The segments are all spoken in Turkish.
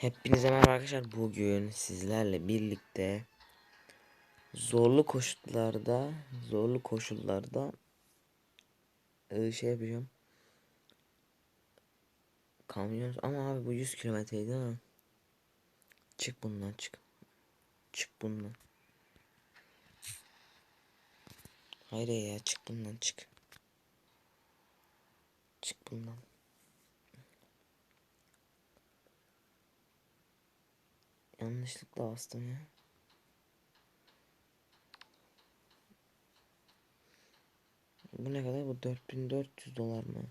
Hepinize merhaba arkadaşlar. Bugün sizlerle birlikte zorlu koşullarda, zorlu koşullarda e, şey yapacağım. Kamyon ama abi bu 100 kilometreydi ha. Çık bundan çık. Çık bundan. Hayır ya çık bundan çık. Çık bundan. Yanlışlıkla bastım ya. Bu ne kadar? Bu 4400 dolar mı?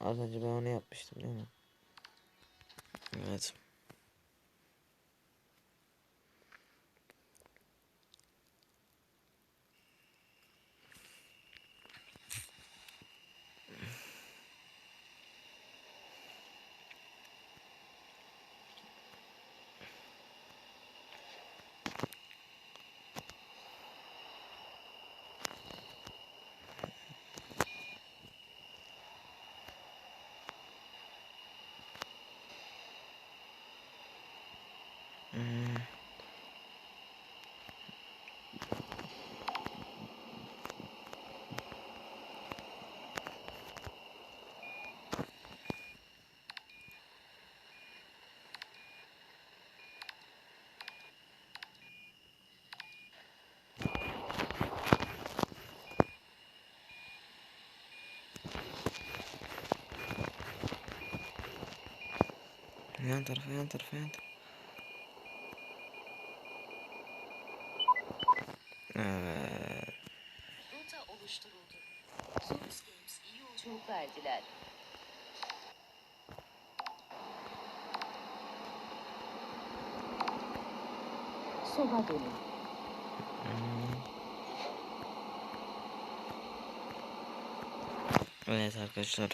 Az önce ben onu yapmıştım değil mi? Evet. Hmm. Yan tarafa yan tarafa yan tarafa. Evet. Rota oluşturuldu. Source Games iyi yolculuk verdiler. Sola dönün. Evet arkadaşlar.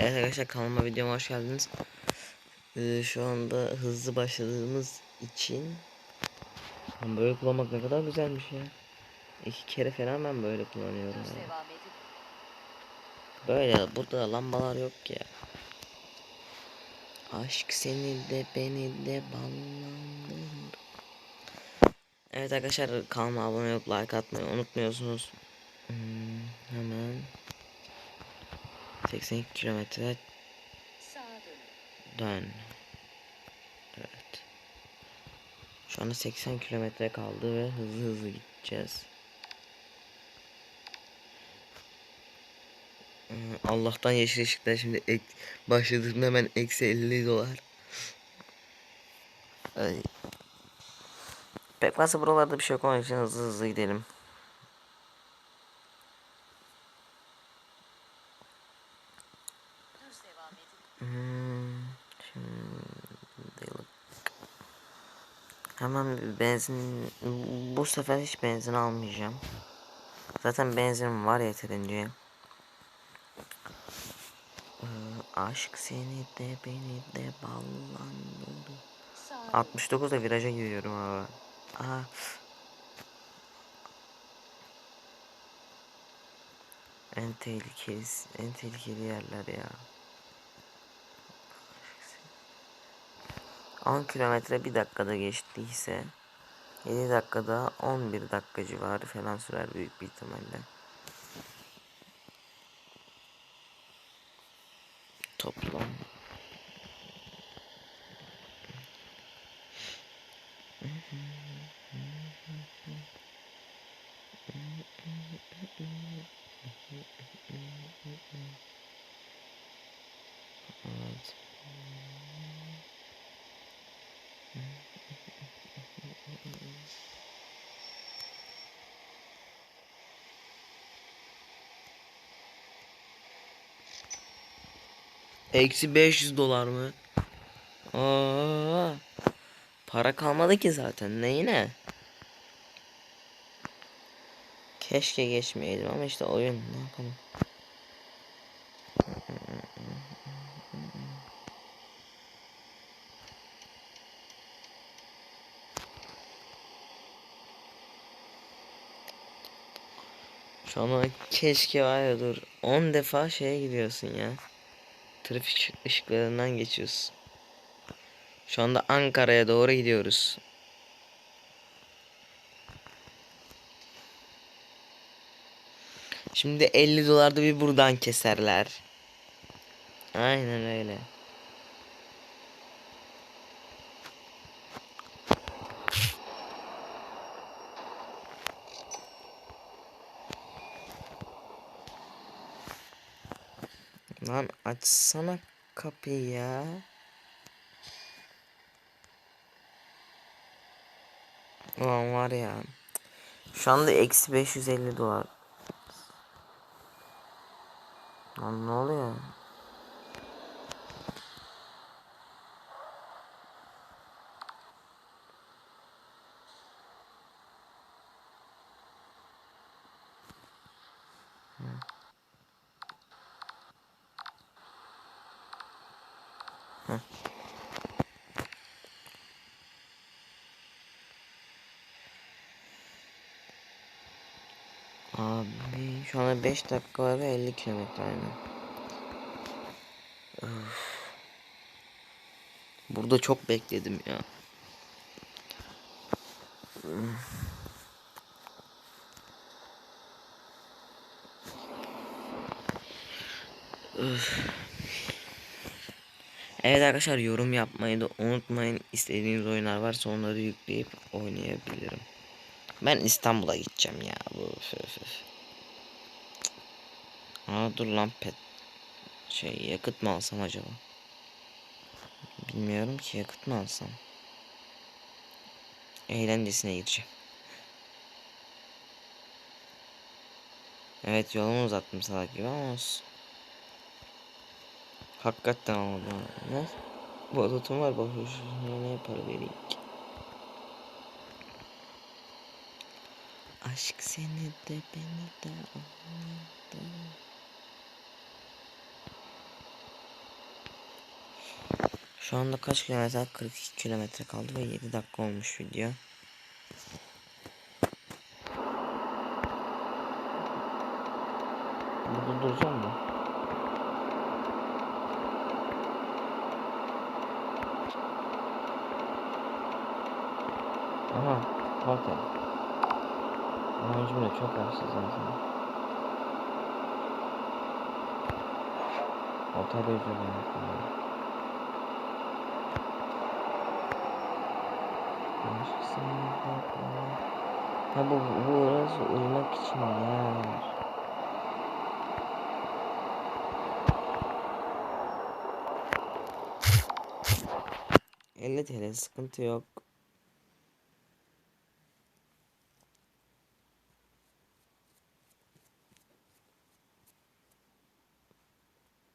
Evet arkadaşlar kanalıma videoma hoş geldiniz. Ee, şu anda hızlı başladığımız için böyle kullanmak ne kadar güzelmiş ya. İki kere falan ben böyle kullanıyorum ya. Böyle burada lambalar yok ya. Aşk seni de beni de ballandır. Evet arkadaşlar kanalıma abone olup like atmayı unutmuyorsunuz. Hmm, hemen 82 kilometre dön. Evet. Şu anda 80 kilometre kaldı ve hızlı hızlı gideceğiz. Ee, Allah'tan yeşil ışıklar şimdi ek, başladığımda hemen eksi 50 dolar. Ay. Pek fazla buralarda bir şey yok onun için hızlı hızlı gidelim. Düz devam edin. Hmm, şimdilik. Bir benzin bu sefer hiç benzin almayacağım. Zaten benzin var yeterince. Ee, aşk seni de beni de ballandırdı. Sağa 69'da viraja giriyorum abi. Aha. En tehlikeli, en tehlikeli yerler ya. 10 kilometre bir dakikada geçtiyse 7 dakikada 11 dakika civarı falan sürer büyük bir ihtimalle. Toplam Evet. Eksi 500 dolar mı? Aa, para kalmadı ki zaten neyine? Keşke geçmeyeydim ama işte oyun ne yapalım. Şu Ama keşke var ya dur 10 defa şeye gidiyorsun ya. Trafik ışıklarından geçiyorsun. Şu anda Ankara'ya doğru gidiyoruz. Şimdi 50 dolar da bir buradan keserler. Aynen öyle. Lan açsana kapıyı ya. Ulan var ya. Şu anda eksi 550 dolar. Lan ne oluyor? Abi şu anda 5 dakika var ve 50 kilometre. Öf. Burada çok bekledim ya. Öf. Evet arkadaşlar yorum yapmayı da unutmayın. İstediğiniz oyunlar varsa onları yükleyip oynayabilirim. Ben İstanbul'a gideceğim ya. Bu. Aa dur lan pet. Şey yakıt mı alsam acaba? Bilmiyorum ki yakıt mı alsam. Eğlencesine gideceğim. Evet yolumu uzattım salak gibi ama olsun. Hakikaten oldu. Ne? Bozutum var bakıyor. Ne para vereyim ki? Aşk seni de beni de anladı. Şu anda kaç kilometre? 42 kilometre kaldı ve 7 dakika olmuş video. Burada duracağım mı? Aha, bak ya. Da çok yaşlı zaten. Otel özür Ha bu, bu orası uyumak için yer. Elli TL sıkıntı yok.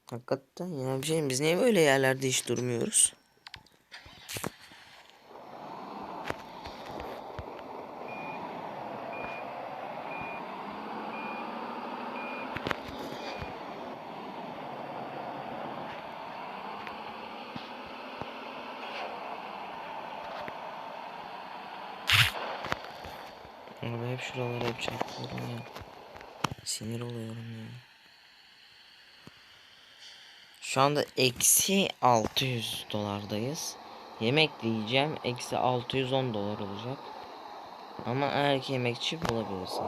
Hakikaten ya bir şey biz niye böyle yerlerde hiç durmuyoruz? Abi hep şuralara hep çarpıyorum ya. Sinir oluyorum ya. Şu anda eksi 600 dolardayız. Yemek de yiyeceğim. Eksi 610 dolar olacak. Ama eğer ki yemekçi bulabilirsem.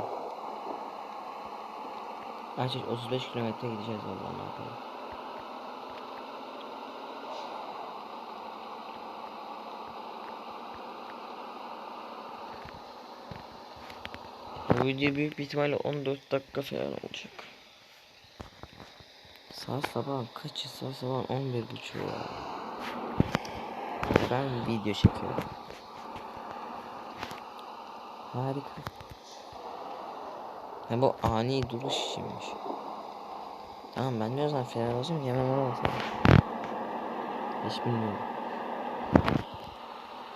Gerçi 35 kilometre gideceğiz Allah'ım bakalım. Bu video büyük bir ihtimalle 14 dakika falan olacak. Saat sabah kaçı? Saat sabah 11 buçuk. Ben video çekiyorum. Harika. Ha bu ani duruş işiymiş. Tamam ben de o zaman fren olacağım ona basalım. Hiç bilmiyorum.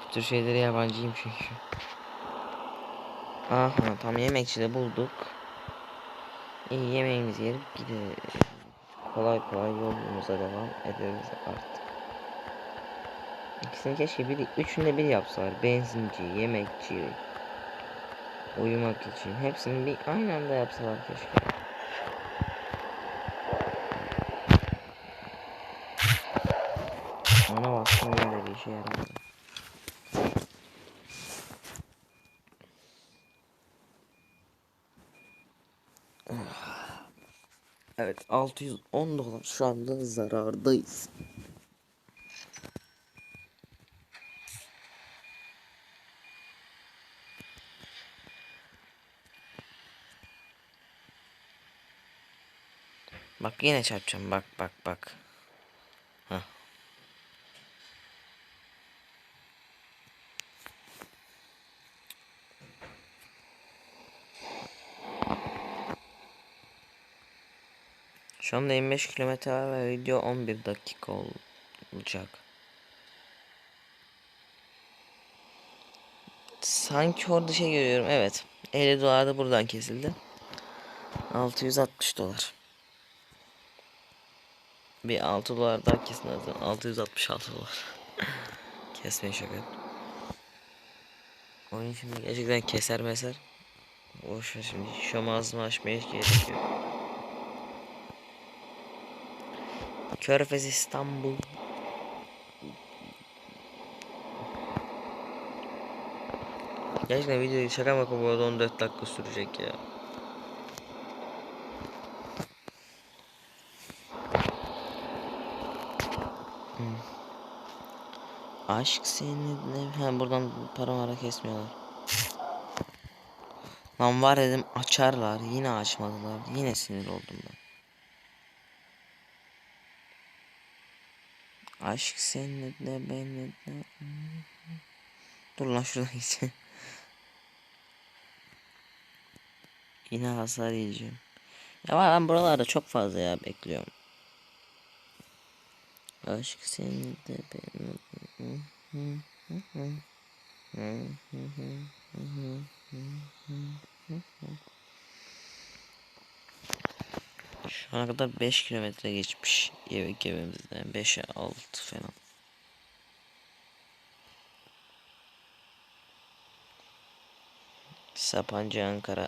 Bu tür şeylere yabancıyım çünkü. Aha tam yemekçide bulduk. İyi yemeğimizi yerip gideriz. Kolay kolay yolumuza devam ederiz artık. İkisini keşke biri, üçünde bir yapsalar. Benzinci, yemekçi. Uyumak için. Hepsini bir aynı anda yapsalar keşke. Baktım yine de bir işe yaramadı. Evet 610 dolar şu anda zarardayız. Bak yine çarpacağım bak bak bak. Şu anda 25 kilometre var ve video 11 dakika ol- olacak. Sanki orada şey görüyorum. Evet. 50 dolar da buradan kesildi. 660 dolar. Bir 6 dolar daha kesin zaten. 666 dolar. Kesmeyin şaka. Oyun şimdi gerçekten keser meser. Boş şimdi. Şu ağzımı açmaya hiç gerek yok. Körfez İstanbul. Gerçekten video şaka maka bu arada 14 dakika sürecek ya. Hmm. Aşk seninle ha buradan para mara kesmiyorlar. Lan var dedim açarlar yine açmadılar yine sinir oldum ben. Aşk seninle de benimle de. Dur lan şuradan gideceğim. Yine hasar yiyeceğim. Ya ben buralarda çok fazla ya bekliyorum. Aşk seninle de benimle. Şu ana kadar 5 kilometre geçmiş evimizden 5'e 6 falan. Sapancı Ankara.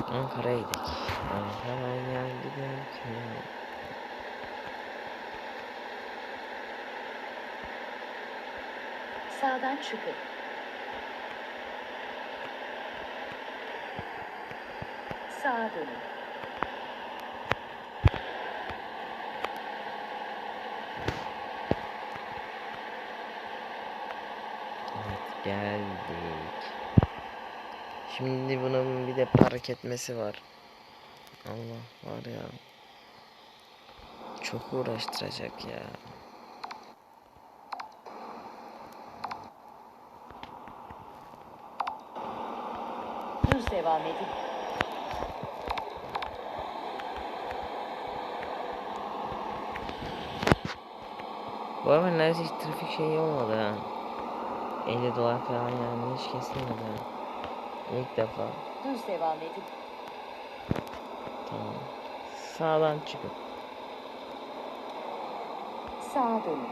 Ankara'ya gidelim. Ankara'ya gidelim. Sağdan çıkın. Sağa dönün. Evet geldik. Şimdi bunun bir de park etmesi var. Allah var ya. Çok uğraştıracak ya. Düz devam edin. Bu arada neredeyse hiç trafik şeyi olmadı ha. 50 dolar falan yani hiç kesilmedi ha. İlk defa. Düz devam edin. Tamam. Sağdan çıkıp. Sağa dönün.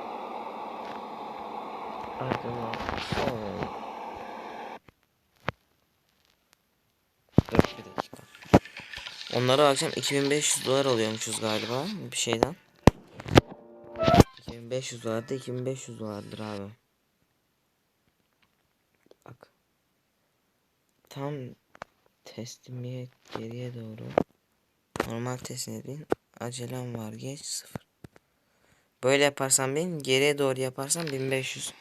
Ardından. Dur bir dakika. Onlara akşam 2500 dolar alıyormuşuz galiba bir şeyden. 2500 dolar da 2500 dolardır abi. Bak. Tam teslimiyet geriye doğru. Normal teslimiyet bin. Acelem var geç sıfır. Böyle yaparsam bin geriye doğru yaparsam 1500.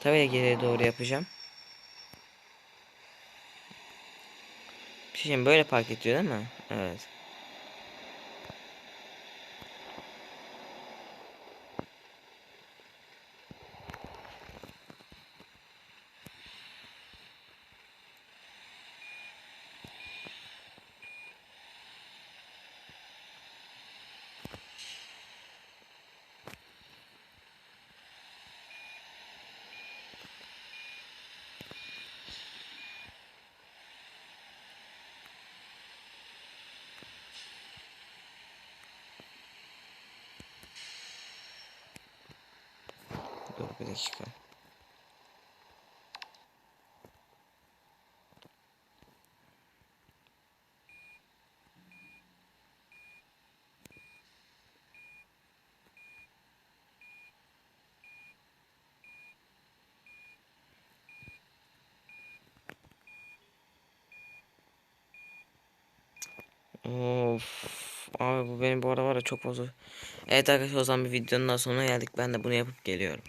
Tabii geriye doğru yapacağım. Bir şey böyle park ediyor değil mi? Evet. Dur bir dakika. Of. Abi bu benim bu arada var ya çok fazla. Evet arkadaşlar o zaman bir videonun daha sonuna geldik. Ben de bunu yapıp geliyorum.